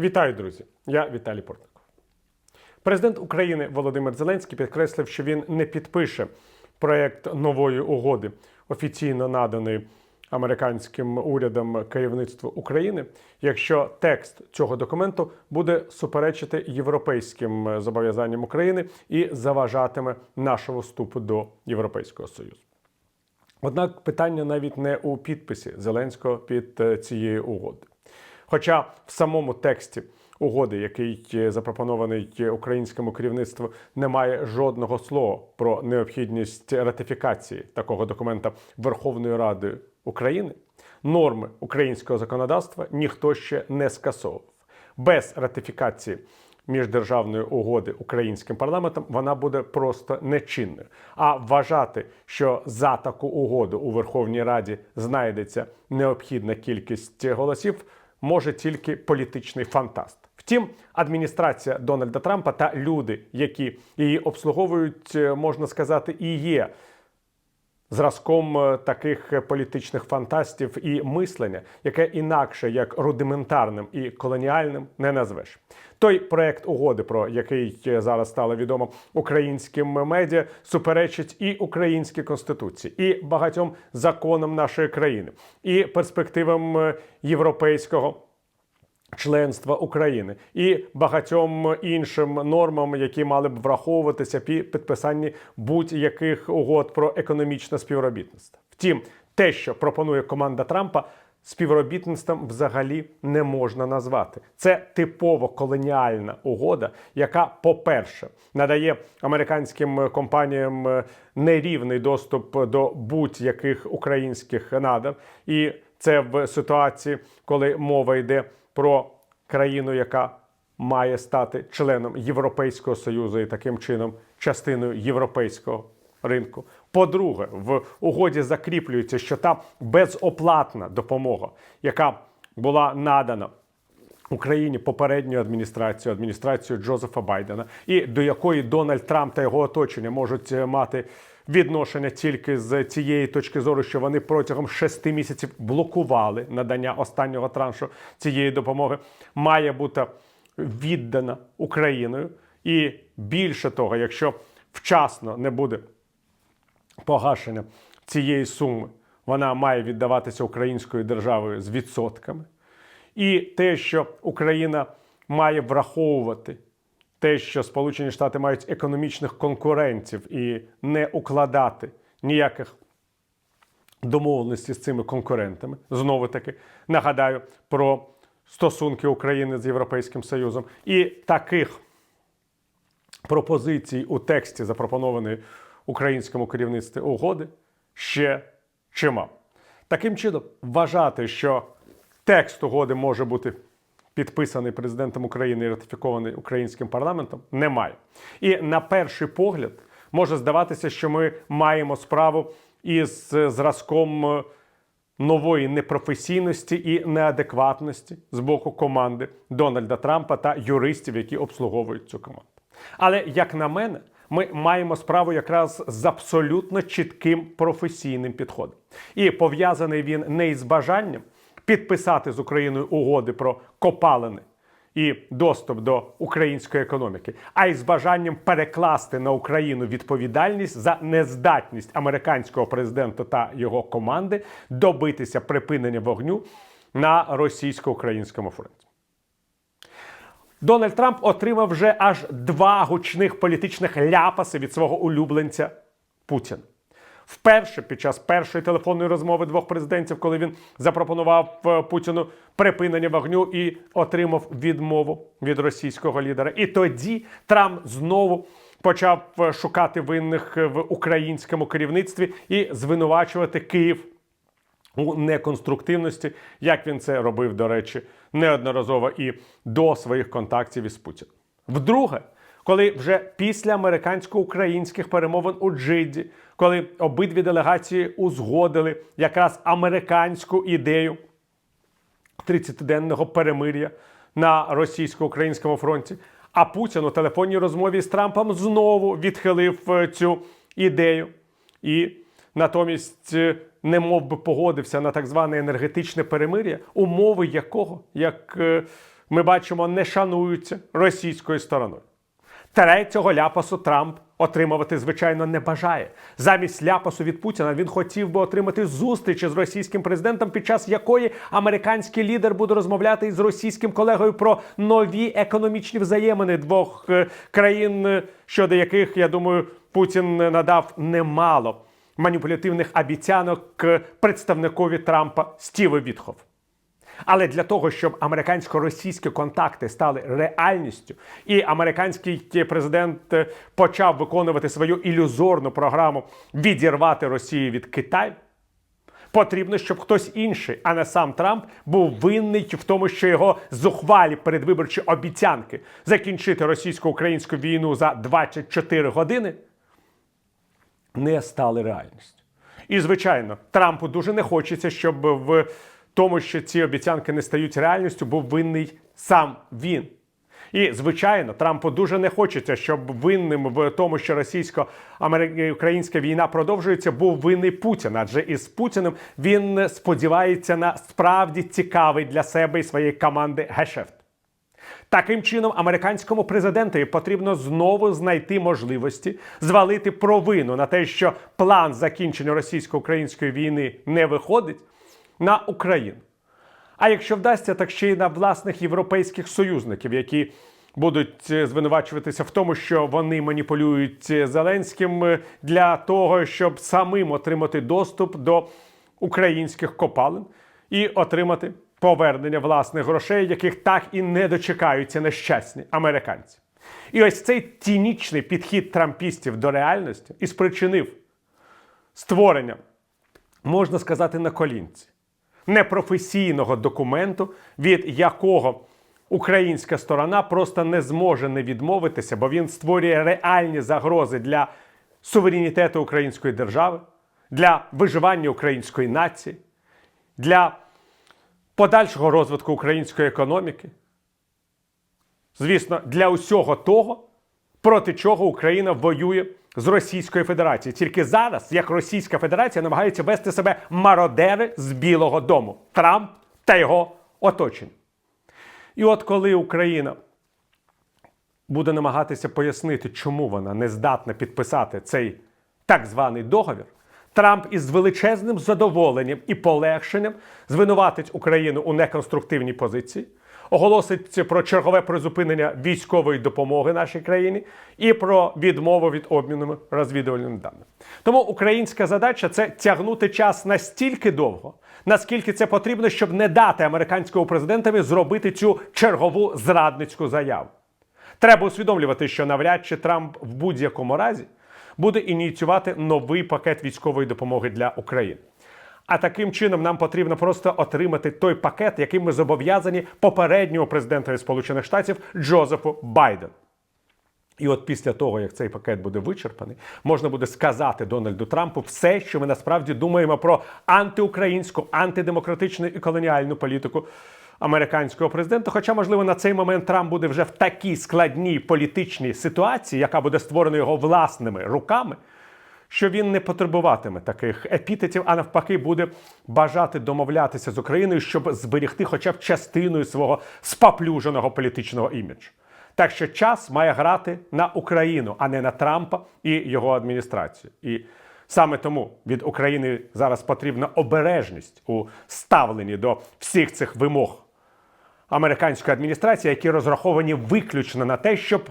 Вітаю, друзі! Я Віталій Портников. Президент України Володимир Зеленський підкреслив, що він не підпише проект нової угоди, офіційно наданої американським урядом керівництву України, якщо текст цього документу буде суперечити європейським зобов'язанням України і заважатиме нашого вступу до Європейського Союзу. Однак питання навіть не у підписі Зеленського під цією угодою. Хоча в самому тексті угоди, який е, запропонований українському керівництву, немає жодного слова про необхідність ратифікації такого документа Верховною Радою України, норми українського законодавства ніхто ще не скасовував. Без ратифікації міждержавної угоди українським парламентом вона буде просто нечинною. А вважати, що за таку угоду у Верховній Раді знайдеться необхідна кількість голосів, може тільки політичний фантаст. Втім, адміністрація Дональда Трампа та люди, які її обслуговують, е, можна сказати, і є зразком е, таких політичних фантастів і мислення, яке інакше як рудиментарним і колоніальним не назвеш. Той проект угоди, про який е, зараз стало відомо українським медіа, суперечить і українській конституції, і багатьом законам нашої країни, і перспективам е, європейського членства України і багатьом іншим нормам, які мали б враховуватися при підписанні будь-яких угод про економічне співробітництво. Втім, те, що пропонує команда Трампа. Співробітництвом взагалі не можна назвати. Це типово колоніальна угода, яка, по-перше, надає американським компаніям е, нерівний доступ до будь-яких українських надр, і це в ситуації, коли мова йде про країну, яка має стати членом Європейського союзу і таким чином частиною європейського ринку. По-друге, в угоді закріплюється, що та безоплатна допомога, яка була надана. Україні попередньою адміністрацією, адміністрацією Джозефа Байдена, і до якої Дональд Трамп та його оточення можуть е, мати відношення тільки з цієї точки зору, що вони протягом шести місяців блокували надання останнього траншу цієї допомоги, має бути віддана Україною. І більше того, якщо вчасно не буде погашення цієї суми, вона має віддаватися українською державою з відсотками. І те, що Україна має враховувати те, що Сполучені Штати мають економічних конкурентів і не укладати ніяких домовленостей з цими конкурентами. Знову таки нагадаю про стосунки України з Європейським Союзом і таких пропозицій у тексті, запропонованої українському керівництві угоди, ще чимало. Таким чином, вважати, що текст угоди може бути підписаний президентом України і ратифікований українським парламентом, немає. І на перший погляд може здаватися, що ми маємо справу із зразком е, нової непрофесійності і неадекватності з боку команди Дональда Трампа та юристів, які обслуговують цю команду. Але як на мене, ми маємо справу якраз з абсолютно чітким професійним підходом. І пов'язаний він не із бажанням підписати з Україною угоди про копалини і доступ до української економіки, а й з бажанням перекласти на Україну відповідальність за нездатність американського президента та його команди добитися припинення вогню на російсько-українському фронті. Дональд Трамп отримав вже аж два гучних політичних ляпаси від свого улюбленця Путіна. Вперше під час першої телефонної розмови двох президентів, коли він запропонував е, Путіну припинення вогню і отримав відмову від російського лідера. І тоді Трамп знову почав е, шукати винних в українському керівництві і звинувачувати Київ у неконструктивності, як він це робив, до речі, неодноразово і до своїх контактів із Путіним. Вдруге, коли вже після американсько-українських перемовин у Джидді, коли обидві делегації узгодили якраз американську ідею 30-денного перемир'я на російсько-українському фронті, а Путін у телефонній розмові з Трампом знову відхилив е, цю ідею і натомість е, не мов би погодився на так зване енергетичне перемир'я, умови якого, як е, ми бачимо, не шануються російською стороною. Третього ляпасу Трамп отримувати, звичайно, не бажає. Замість ляпасу від Путіна він хотів би отримати зустріч із російським президентом, під час якої американський лідер буде розмовляти із російським колегою про нові економічні взаємини двох е, країн, е, щодо яких, я думаю, Путін надав немало маніпулятивних обіцянок е, представникові Трампа Стіву Вітхов. Але для того, щоб американсько-російські контакти стали реальністю, і американський президент е, почав виконувати свою ілюзорну програму відірвати Росію від Китаю, потрібно, щоб хтось інший, а не сам Трамп, був винний в тому, що його зухвалі передвиборчі обіцянки закінчити російсько-українську війну за 24 години не стали реальністю. І, звичайно, Трампу дуже не хочеться, щоб в тому, що ці обіцянки не стають реальністю, був винний сам він. І, звичайно, Трампу дуже не хочеться, щоб винним в тому, що російсько-українська війна продовжується, був винний Путін. Адже із Путіним він сподівається на справді цікавий для себе і своєї команди гешефт. Таким чином, американському президентові потрібно знову знайти можливості звалити провину на те, що план закінчення російсько-української війни не виходить на Україну. А якщо вдасться, так ще й на власних європейських союзників, які будуть е, звинувачуватися в тому, що вони маніпулюють е, Зеленським е, для того, щоб самим отримати доступ до українських копалин і отримати повернення власних грошей, яких так і не дочекаються нещасні американці. І ось цей цінічний підхід трампістів до реальності і спричинив створення, можна сказати, на колінці непрофесійного документу, від якого українська сторона просто не зможе не відмовитися, бо він створює реальні загрози для суверенітету української держави, для виживання української нації, для подальшого розвитку української економіки. Звісно, для усього того, проти чого Україна воює з Російською Федерацією. Тільки зараз, як Російська Федерація, намагається вести себе мародери з Білого Дому Трамп та його оточення. І от коли Україна буде намагатися пояснити, чому вона не здатна підписати цей так званий договір, Трамп із величезним задоволенням і полегшенням звинуватить Україну у неконструктивній позиції оголосить про чергове призупинення військової допомоги нашій країні і про відмову від обміну розвідувальними даними. Тому українська задача це тягнути час настільки довго, наскільки це потрібно, щоб не дати американському президентові зробити цю чергову зрадницьку заяву. Треба усвідомлювати, що навряд чи Трамп в будь-якому разі буде ініціювати новий пакет військової допомоги для України. А таким чином нам потрібно просто отримати той пакет, який ми зобов'язані попереднього президента Сполучених Штатів Джозефу Байдену. І от після того, як цей пакет буде вичерпаний, можна буде сказати Дональду Трампу все, що ми насправді думаємо про антиукраїнську, антидемократичну і колоніальну політику американського президента. Хоча, можливо, на цей момент Трамп буде вже в такій складній політичній ситуації, яка буде створена його власними руками що він не потребуватиме таких епітетів, а навпаки, буде бажати домовлятися з Україною, щоб зберегти хоча б частиною свого спаплюженого політичного іміджу. Так що час має грати на Україну, а не на Трампа і його адміністрацію. І саме тому від України зараз потрібна обережність у ставленні до всіх цих вимог американської адміністрації, які розраховані виключно на те, щоб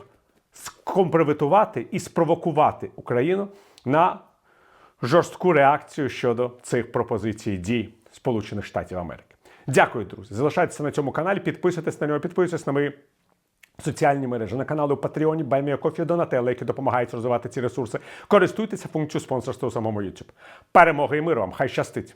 скомпрометувати і спровокувати Україну на жорстку реакцію щодо цих пропозицій дій Сполучених Штатів Америки. Дякую, друзі. Залишайтеся на цьому каналі, підписуйтесь на нього, підписуйтесь на мої соціальні мережі, на канали у Патреоні, Байміакофі, Донателе, які допомагають розвивати ці ресурси. Користуйтеся функцією спонсорства у самому YouTube. Перемоги і миру вам! Хай щастить!